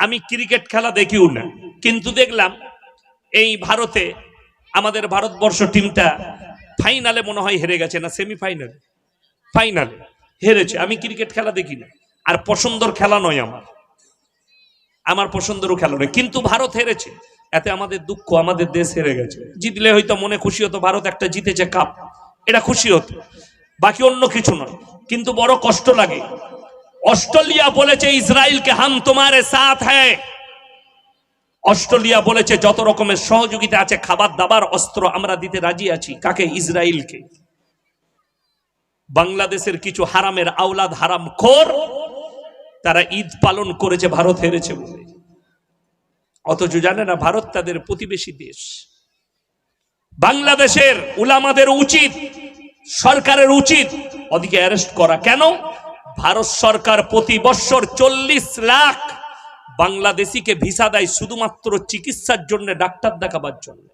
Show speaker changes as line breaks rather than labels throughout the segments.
আমি ক্রিকেট খেলা দেখিও না কিন্তু দেখলাম এই ভারতে আমাদের ভারতবর্ষ টিমটা ফাইনালে মনে হয় হেরে গেছে না সেমিফাইনালে ফাইনালে হেরেছে। আমি ক্রিকেট খেলা দেখি না। আর পছন্দর খেলা নয় আমার। আমার পছন্দেরও খেলা নয়। কিন্তু ভারত হেরেছে। এতে আমাদের দুঃখ, আমাদের দেশ হেরে গেছে। জিতলে হয়তো মনে খুশি হতো, ভারত একটা জিতেছে কাপ এটা খুশি হতো। বাকি অন্য কিছু নয়। কিন্তু বড় কষ্ট লাগে। অস্ট্রেলিয়া বলেছে, ইসরায়েলকে হাম তোমারে সাথ হ্যায়। অস্ট্রেলিয়া বলেছে, যত রকমের সহযোগিতা আছে, খাবার, দাবার, অস্ত্র আমরা দিতে রাজি আছি। কাকে? ইসরায়েলকে। বাংলাদেশের কিছু হারামের আওলাদ হারাম খোর, তারা ঈদ পালন করেছে, ভারত হেরেছে বলে। অথচ জানে না, ভারত তাদের প্রতিবেশী দেশ। বাংলাদেশের উলামাদের উচিত, সরকারের উচিত ওদিকে অ্যারেস্ট করা। কেন? ভারত সরকার প্রতি বৎসর চল্লিশ লাখ বাংলাদেশিকে ভিসা দেয় শুধুমাত্র চিকিৎসার জন্য, ডাক্তার দেখাবার জন্য।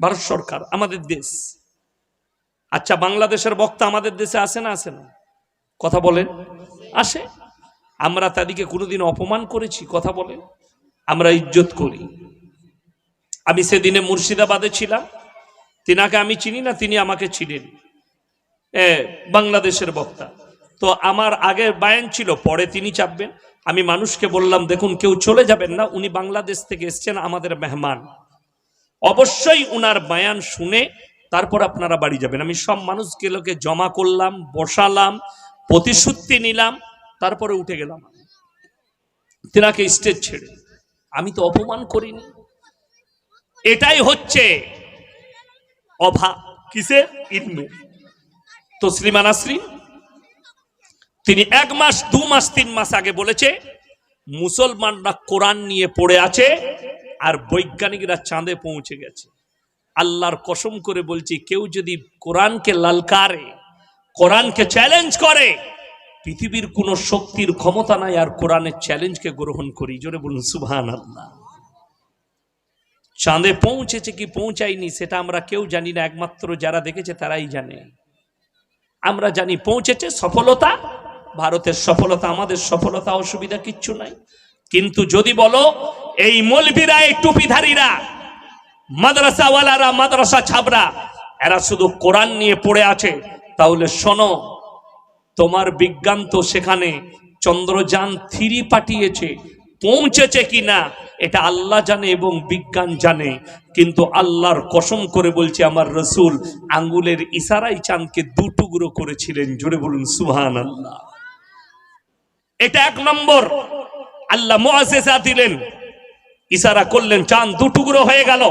ভারত সরকার, আমাদের দেশ। আচ্ছা বাংলাদেশের বক্তা আমাদের দেশে আসে না আসে না? কথা বলেন। আসে। আমরা তাদেরকে কোনোদিন অপমান করেছি, কথা বলেন। আমরা ইজ্জত করি। আমি সেদিনে মুর্শিদাবাদে ছিলাম। তিনাকে আমি চিনি না, তিনি আমাকে চিনেন। বাংলাদেশের বক্তা। তো আমার আগের বায়ান ছিল, পরে তিনি চাপবেন। আমি মানুষকে বললাম, দেখুন, কেউ চলে যাবেন না, উনি বাংলাদেশ থেকে এসছেন আমাদের মেহমান। অবশ্যই উনার বায়ান শুনে তারপর আপনারা বাড়ি যাবেন। আমি সব মানুষগুলোকে জমা করলাম, বসালাম, প্রতিশ্রুতি নিলাম, তারপরে উঠে গেলাম তেনাকে স্টেজ ছেড়ে। আমি তো অপমান করিনি। এটাই হচ্ছে অভাব। কিসের? ইলমে তসলিমা নাসরিন তিনি এক মাস, দু মাস, তিন মাস আগে বলেছে, মুসলমানরা কোরআন নিয়ে পড়ে আছে আর বৈজ্ঞানিকরা চাঁদে পৌঁছে গেছে। আল্লাহর কসম করে বলছি, কেউ যদি কোরআনকে লালকারে, কোরআনকে চ্যালেঞ্জ করে, পৃথিবীর কোনো শক্তির ক্ষমতা নাই আর কোরআনের চ্যালেঞ্জকে গ্রহণ করি। জোরে বলুন সুবহান আল্লাহ চাঁদে পৌঁছেছে কি পৌঁছায়নি, সেটা আমরা কেউ জানি না। একমাত্র যারা দেখেছে তারাই জানে। আমরা জানি পৌঁছেছে সফলতা ভারতের সফলতা, আমাদের সফলতা, অসুবিধা কিচ্ছু নাই। কিন্তু যদি বলো, এই মলবিরা, এই টুপিধারীরা, মাদ্রাসাওয়ালারা, মাদ্রাসা ছাবরা, এরা শুধু কোরআন নিয়ে পড়ে আছে, তাহলে শোনো, তোমার বিজ্ঞান তো সেখানে চন্দ্রযান থ্রি পাঠিয়েছে, পৌঁছেছে কিনা, এটা আল্লাহ জানে এবং বিজ্ঞান জানে। কিন্তু আল্লাহর কসম করে বলছে, আমার রসুল আঙ্গুলের ইশারাই চাঁদকে দু টুকরো করেছিলেন, জোরে বলুন সুহান আল্লাহ এটা এক নম্বর। আল্লাহ মুআজিজা দিলেন, ইশারা করলেন, চাঁদ দু টুকরো হয়ে গেল।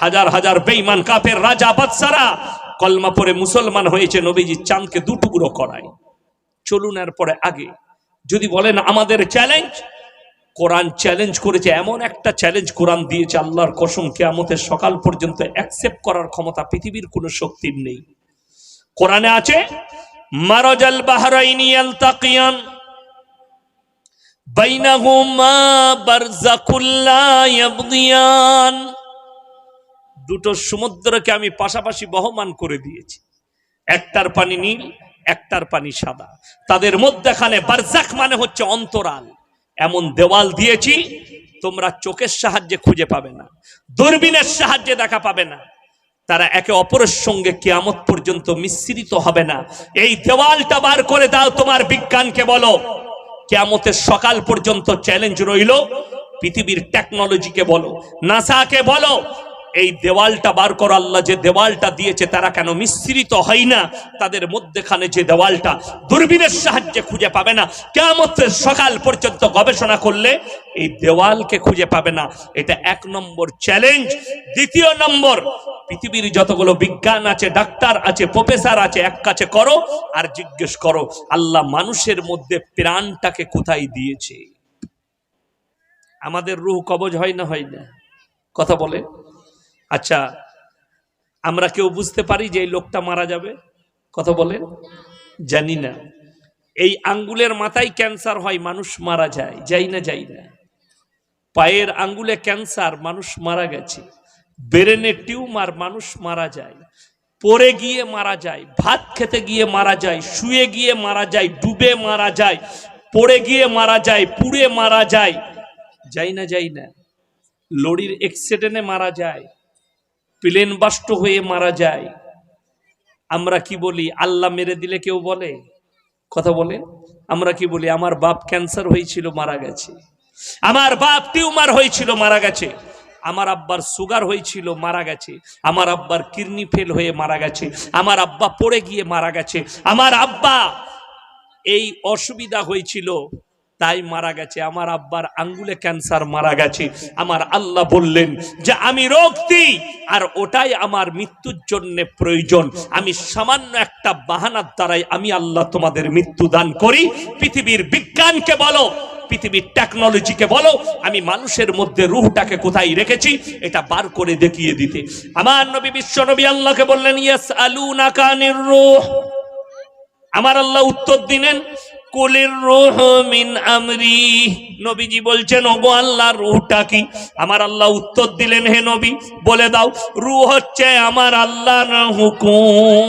হাজার হাজার বেঈমান কাফের রাজা বাদশারা কলমা পরে মুসলমান হয়েছে, নবীজি চাঁদকে দু টুকরো করায়। চলুন এরপরে আগে। যদি বলেন আমাদের চ্যালেঞ্জ কোরআন চ্যালেঞ্জ করেছে, এমন একটা চ্যালেঞ্জ কোরআন দিয়েছে, আল্লাহর কসম, কেয়ামতের সকাল পর্যন্ত অ্যাকসেপ্ট করার ক্ষমতা পৃথিবীর কোনো শক্তির নেই। কোরআনে আছে, মারাজাল বাহরাইনি ইয়ালতাকিয়ান দুটো সমুদ্রকে আমি পাশাপাশি বহমান করে দিয়েছি। একটার পানি নীল, একটার পানি সাদা। তাদের মধ্যেখানে বারজাক মানে হচ্ছে অন্তরাল। এমন দেওয়াল দিয়েছি, তোমরা চোখের সাহায্যে খুঁজে পাবে না, দূরবীনের সাহায্যে দেখা পাবে না। তারা একে অপরের সঙ্গে কিয়ামত পর্যন্ত মিশ্রিত হবে না। এই দেওয়ালটা বার করে দাও তোমার বিজ্ঞানকে বলো। কিয়ামতের সকাল পর্যন্ত চ্যালেঞ্জ রইল। পৃথিবীর টেকনোলজিকে বলো নাসাকে বলো এই দেওয়ালটা বার করো, আল্লাহ যে দেওয়ালটা দিয়েছে তারা কেন মিশ্রিত হয় না? তাদের মধ্যেখানে যে দেওয়ালটা দূরবীনের সাহায্যে খুঁজে পাবে না। কেমতের সকাল পর্যন্ত গবেষণা করলে এই দেওয়ালকে খুঁজে পাবে না। এটা এক নম্বর চ্যালেঞ্জ দ্বিতীয় নম্বর, পৃথিবীর যতগুলো বিজ্ঞান আছে, ডাক্তার আছে প্রফেসর আছে, এক কাছে করো আর জিজ্ঞেস করো, আল্লাহ মানুষের মধ্যে প্রাণটাকে কোথায় দিয়েছে? আমাদের রুহ কবজ হয় না হয় না? কথা বলে। আচ্ছা আমরা কেউ বুঝতে পারি যে এই লোকটা মারা যাবে? কথা বলে জানি না। এই আঙ্গুলের মাথায় ক্যান্সার হয়, মানুষ মারা যায়, যাই না যাই না। পায়ের আঙ্গুলে ক্যান্সার, মানুষ মারা গেছে। ব্রেনে টিউমার, মানুষ মারা যায়। পড়ে গিয়ে মারা যায়, ভাত খেতে গিয়ে মারা যায়, শুয়ে গিয়ে মারা যায়, ডুবে মারা যায়, পড়ে গিয়ে মারা যায়, পুড়ে মারা যায়, যাই না যাই না। লরির এক্সিডেন্টে মারা যায়। প্লেন বাস্ট হয়ে মারা যায়। আমরা কি বলি? আল্লাহ মেরে দিলে কেউ বলে? কথা বলে আমরা কি বলি? আমার বাপ ক্যান্সার হয়েছিল, মারা গেছে। আমার বাপ টিউমার হয়েছিল, মারা গেছে। আমার আব্বার সুগার হয়েছিল, মারা গেছে। আমার আব্বার কিডনি ফেল হয়ে মারা গেছে। আমার আব্বা পড়ে গিয়ে মারা গেছে। আমার আব্বা এই অসুবিধা হয়েছিল তাই মারা গেছে। আমার আব্বার আঙ্গুলে ক্যান্সার মারা গেছে। আমার আল্লাহ বললেন যে, আমি রোগ দিই, আর ওটাই আমার মৃত্যুর জন্য প্রয়োজন। আমি সামান্য একটা বাহানার দ্বারাই আমি আল্লাহ তোমাদের মৃত্যু দান করি। পৃথিবীর বিজ্ঞানকে বলো, পৃথিবীর টেকনোলজিকে বলো, আমি মানুষের মধ্যে রুহটাকে কোথায় রেখেছি, এটা বার করে দেখিয়ে দিতে। আমার নবী বিশ্ব নবী আল্লাহকে বললেন ইয়াস আলু নাকানের রুহ। আমার আল্লাহ উত্তর দিলেন কুলির রুহ মিন আমরি। নবীজি বলছেন, ওগো আল্লাহ, রুহটা কি? আমার আল্লাহ উত্তর দিলেন, হে নবী, বলে দাও, রুহ হচ্ছে আমার আল্লাহর হুকুম।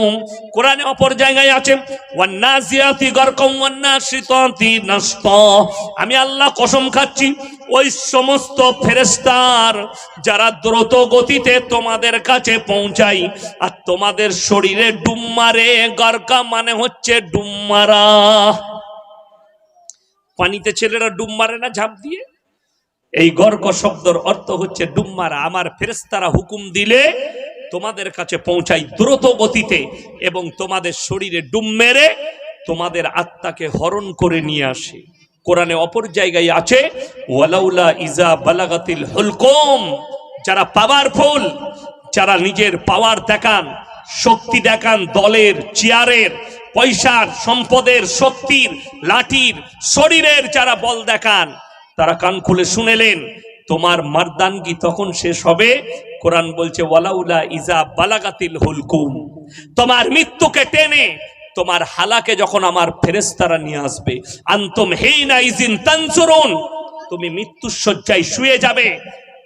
কোরআনে অপর জায়গায় আছে, ওয়ান্নাসিয়াতি গরকম, ওয়ান্নাসিতাতি নাসত আমি আল্লাহ কসম খাচ্ছি, ওই সমস্ত ফেরেস্তার যারা দ্রুত গতিতে তোমাদের কাছে পৌঁছাই আর তোমাদের শরীরে ডুম মারে গরকা মানে হচ্ছে ডুম মারা পানিতে ছেলেরা ডুব মারে না ঝাঁপ দিয়ে? এই গর্গ শব্দর অর্থ হচ্ছে ডুব মারা। আমার ফেরেস্তারা হুকুম দিলে তোমাদের কাছে পৌঁছাই দ্রুত গতিতে এবং তোমাদের শরীরে ডুম মেরে তোমাদের আত্মাকে হরণ করে নিয়ে আসে। কোরআনে অপর জায়গায় আছে, ওয়ালাউলা ইজা বালাগাতিল হুলকুম যারা পাওয়ারফুল যারা নিজের পাওয়ার দেখান, শক্তি দেখান দলের, চেয়ারের পয়সার, সম্পদের, শক্তির, লাঠির, শরীরের যারা বল দেখান, তারা কান খুলে শুনেলেন, তোমার মারদানগি তখন শেষ হবে? কোরআন বলছে, ওয়ালাউলা ইজা বালাগাতিল হুলকুম। তোমার মৃত্যুকে টেনে, তোমার হালাকে যখন আমার ফেরেস্তারা নিয়ে আসবে, আন্তম হেইনা ইজিন তানসুরুন। তুমি মৃত্যুর শয্যায় শুয়ে যাবে,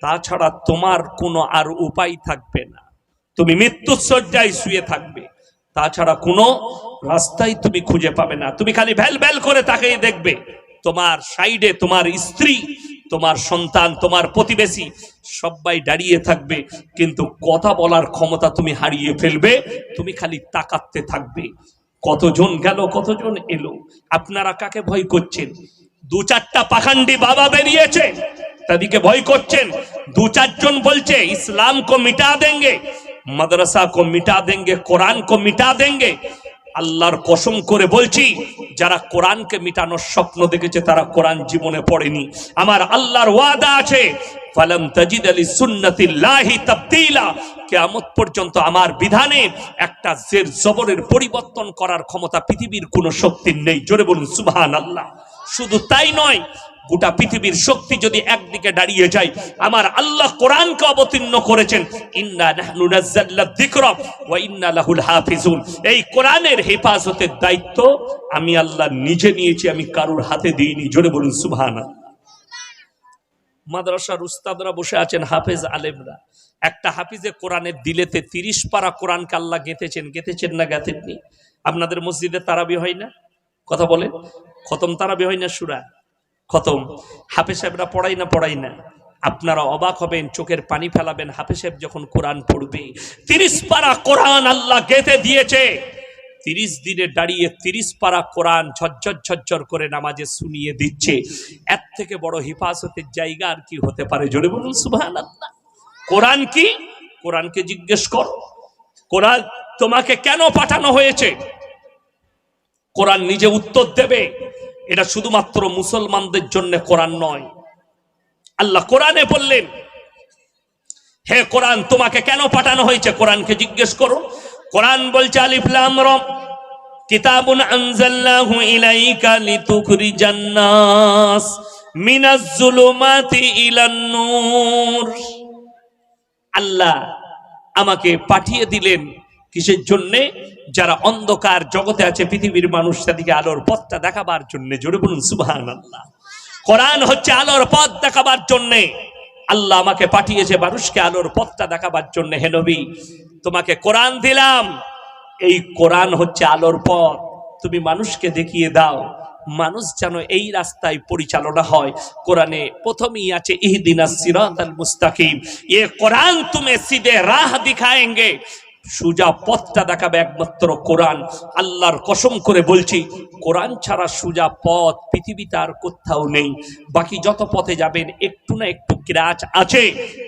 তাছাড়া তোমার কোনো আর উপায় থাকবে না। তুমি মৃত্যুর শয্যায় শুয়ে থাকবে। তাছাড়া কোনো রাস্তাই তুমি খুঁজে পাবে না। তুমি খালি ভ্যাল ভ্যাল করে তাকেই দেখবে। তোমার সাইডে তোমার স্ত্রী, তোমার সন্তান, তোমার প্রতিবেশী সবাই দাঁড়িয়ে থাকবে। কিন্তু কথা বলার ক্ষমতা তুমি হারিয়ে ফেলবে। তুমি খালি তাকাতে থাকবে। কতজন গেল, কতজন এলো? আপনারা কাকে ভয় করছেন? দু চারটা পাখান্ডি বাবা বেরিয়েছে। তাদেরকে ভয় করছেন। দু চারজন বলছে ইসলাম কো মিটা দেंगे মাদ্রাসা কো মিটা দেंगे কোরআন কো মিটা দেंगे আল্লাহর কসম করে বলছি, যারা কোরআনকে মিটানোর স্বপ্ন দেখেছে, তারা কোরআন জীবনে পড়েনি। আমার আল্লাহর ওয়াদা আছে, ফালাম তাজিদ আলী সুন্নতিল্লাহি তাবদিলা। কিয়ামত পর্যন্ত আমার বিধানে একটা জের জবরের পরিবর্তন করার ক্ষমতা পৃথিবীর কোনো শক্তির নেই। জোরে বলুন, সুবহানাল্লাহ। শুধু তাই নয় গোটা পৃথিবীর শক্তি যদি একদিকে দাঁড়িয়ে যায়, আমার আল্লাহ কোরআনকে অবতীর্ণ করেছেন, ইন্না নাহনু নাযাল্লা যিকরা ওয়া ইন্না লাহুল হাফিজুন। এই কোরআনের হেফাজতের দায়িত্ব আমি আল্লাহ নিজে নিয়েছি, আমি কারোর হাতে দিইনি। জোরে বলুন, সুবহানাল্লাহ। মাদ্রাসার উস্তাদরা বসে আছেন, হাফেজ আলেমরা। একটা হাফিজে কোরআনের দিলেতে তিরিশ পারা কোরআনকে আল্লাহ গেঁথেছেন গেঁথেছেন না গেঁথেননি? আপনাদের মসজিদে তারাবি হয় না? কথা বলেন। খতম তারাবি হয় না সুরা? খতম। হাফেজ সাহেবরা পড়াই না পড়াই না। আপনারা অবাক হবেন, চোখের পানি ফেলাবেন। হাফেজ সাহেব যখন কোরআন পড়বে, তিরিশ পারা কোরআন আল্লাহ গেঁথে দিয়েছে। তিরিশ দিনে দাঁড়িয়ে তিরিশ পারা কোরআন ঝরঝর ঝরঝর করে নামাজে শুনিয়ে দিচ্ছে। এর থেকে বড় হিফাজতের জায়গা আর কি হতে পারে? জোরে বলুন সুবহান আল্লাহ কোরআন কি? কোরআনকে জিজ্ঞেস করো। কোরআন তোমাকে কেন পাঠানো হয়েছে? কোরআন নিজে উত্তর দেবে। এটা শুধুমাত্র মুসলমানদের জন্য কোরআন নয়। আল্লাহ কোরআনে বললেন, হে কোরআন, তোমাকে কেন পাঠানো হয়েছে? কোরআনকে জিজ্ঞেস করো। কোরআন বলছে, আলিফ লাম র কিতাবুন আনজালনাহু ইলাইকা লিতুখরিজান নাস মিনাজ জুলুমাতি ইলান নূর। আল্লাহ আমাকে পাঠিয়ে দিলেন কিসের জন্যে? যারা অন্ধকার জগতে আছে, পৃথিবীর মানুষ তাদেরকে আলোর পথটা দেখাবার জন্য। জোরে বলুন সুবহান আল্লাহ কোরআন হচ্ছে আলোর পথ দেখাবার জন্যে। আল্লাহ আমাকে পাঠিয়েছে মানুষকে আলোর পথটা দেখাবার জন্য। হে নবী, তোমাকে কোরআন দিলাম। এই কোরআন হচ্ছে আলোর পথ। তুমি মানুষকে দেখিয়ে দাও। মানুষ যেন এই রাস্তায় পরিচালনা হয়। কোরআনে প্রথমেই আছে ইহদিনা সিরাতাল মুস্তাকিম। এ কোরআন তুমি সিধে রাহ দিখাएंगे সুজা পথটা দেখাবে একমাত্র কোরআন। আল্লাহর কসম করে বলছি, কোরআন ছাড়া সুজা পথ পৃথিবীতে আর কোথাও নেই। বাকি যত পথে যাবেন, একটু না একটু ক্রাচ আছে।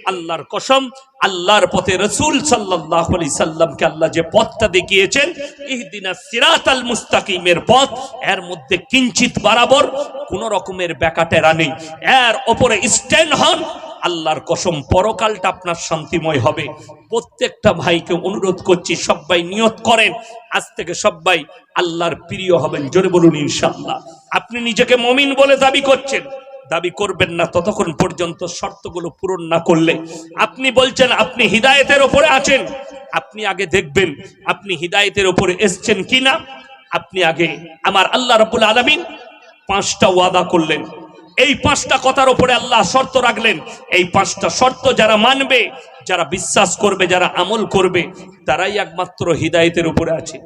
আল্লাহর কসম, আল্লাহর পথে রসুল সাল্লাহ সাল্লামকে আল্লাহ যে পথটা দেখিয়েছেন, ইহদিনা সিরাত আল মুস্তাকিমের পথ, এর মধ্যে কিঞ্চিত বরাবর কোন রকমের ব্যাকাটেরা নেই। এর ওপরে স্ট্যান্ড হন আল্লাহর কসম, পরকালটা আপনার শান্তিময় হবে। প্রত্যেকটা ভাইকে অনুরোধ করছি, সবাই নিয়ত করেন। আজ থেকে সবাই আল্লাহর প্রিয় হবেন, জোরে বলুন ইনশাল্লাহ আপনি নিজেকে মমিন বলে দাবি করছেন, দাবি করবেন না, ততক্ষণ পর্যন্ত শর্তগুলো পূরণ না করলে। আপনি বলছেন, আপনি হিদায়েতের ওপরে আছেন। আপনি আগে দেখবেন, আপনি হিদায়েতের ওপরে এসছেন কিনা? আপনি আগে, আমার আল্লাহ রাব্বুল আলামিন পাঁচটা ওয়াদা করলেন। এই পাঁচটা কথার উপরে আল্লাহ শর্ত রাখলেন। এই পাঁচটা শর্ত যারা মানবে, যারা বিশ্বাস করবে, যারা আমল করবে, তারাই একমাত্র হৃদায়তের উপরে আছে।